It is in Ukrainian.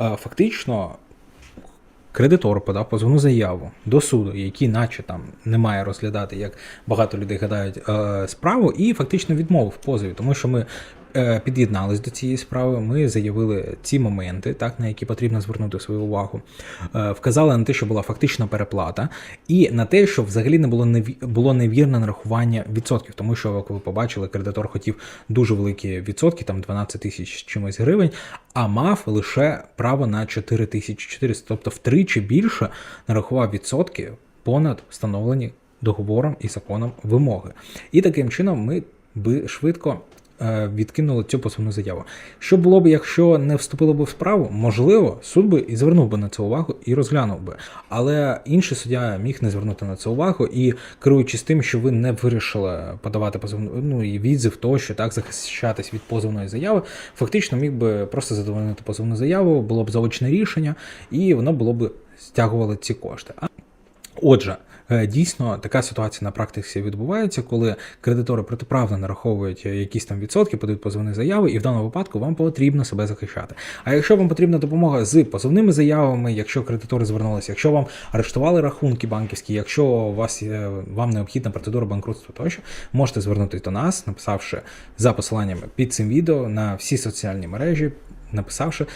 Фактично, кредитор подав позовну заяву до суду, який, наче там не має розглядати, як багато людей гадають, е, справу, і фактично відмовив позові, тому що ми. Е, Під'єднались до цієї справи, ми заявили ці моменти, так на які потрібно звернути свою увагу. Е, Вказали на те, що була фактична переплата, і на те, що взагалі не було неві- було невірне нарахування відсотків, тому що, як ви побачили, кредитор хотів дуже великі відсотки, там 12 тисяч чимось гривень, а мав лише право на 4 тисячі 400, тобто втричі більше нарахував відсотки понад встановлені договором і законом вимоги. І таким чином ми би швидко відкинули цю позовну заяву. Що було б, якщо не вступило б в справу? Можливо, суд би і звернув би на це увагу і розглянув би. Але інший суддя міг не звернути на це увагу і керуючись тим, що ви не вирішили подавати позовну ну і відзив тощо, так захищатись від позовної заяви, фактично міг би просто задовольнити позовну заяву, було б заочне рішення, і воно було б стягувало ці кошти. Отже, е, дійсно така ситуація на практиці відбувається, коли кредитори протиправно нараховують е, якісь там відсотки, подають позовні заяви, і в даному випадку вам потрібно себе захищати. А якщо вам потрібна допомога з позовними заявами, якщо кредитори звернулися, якщо вам арештували рахунки банківські, якщо у вас вам необхідна процедура банкрутства тощо, можете звернутися до нас, написавши за посиланнями під цим відео на всі соціальні мережі. Написавши